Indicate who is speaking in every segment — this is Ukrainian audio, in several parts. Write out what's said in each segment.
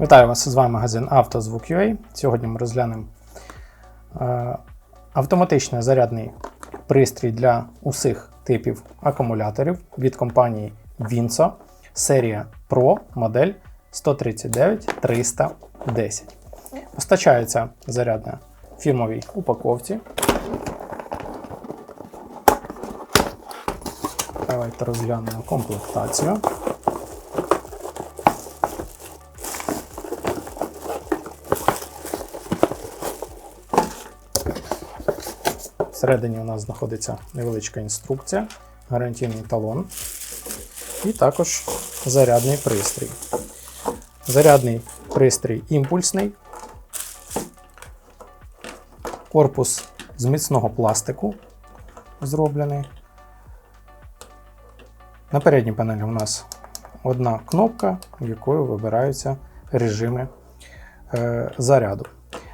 Speaker 1: Вітаю вас! З вами магазин «Автозвук.UA». Сьогодні ми розглянемо е, автоматичний зарядний пристрій для усіх типів акумуляторів від компанії Vinso серія Pro модель 139-310. Постачається зарядна в фірмовій упаковці. Давайте розглянемо комплектацію. Всередині у нас знаходиться невеличка інструкція, гарантійний талон і також зарядний пристрій. Зарядний пристрій імпульсний, корпус з міцного пластику зроблений. На передній панелі у нас одна кнопка, якою вибираються режими е, заряду.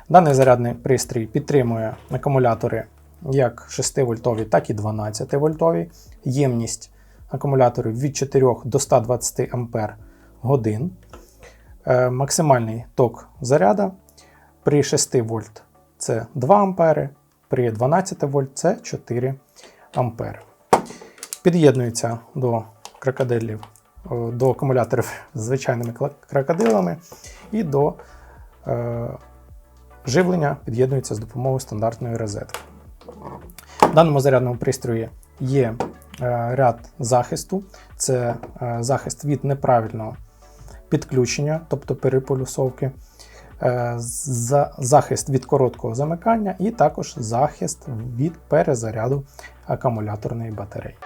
Speaker 1: Даний зарядний пристрій підтримує акумулятори як 6 вольтові, так і 12 вольтові. Ємність акумуляторів від 4 до 120 ампер годин. Е, Максимальний ток заряду при 6 вольт це 2 ампери, при 12 вольт це 4 ампери. Під'єднується до крокодилів, до акумуляторів з звичайними крокодилами і до е, живлення під'єднується з допомогою стандартної розетки. В даному зарядному пристрої є е, ряд захисту. Це е, захист від неправильного підключення, тобто переполюсовки, е, захист від короткого замикання і також захист від перезаряду акумуляторної батареї.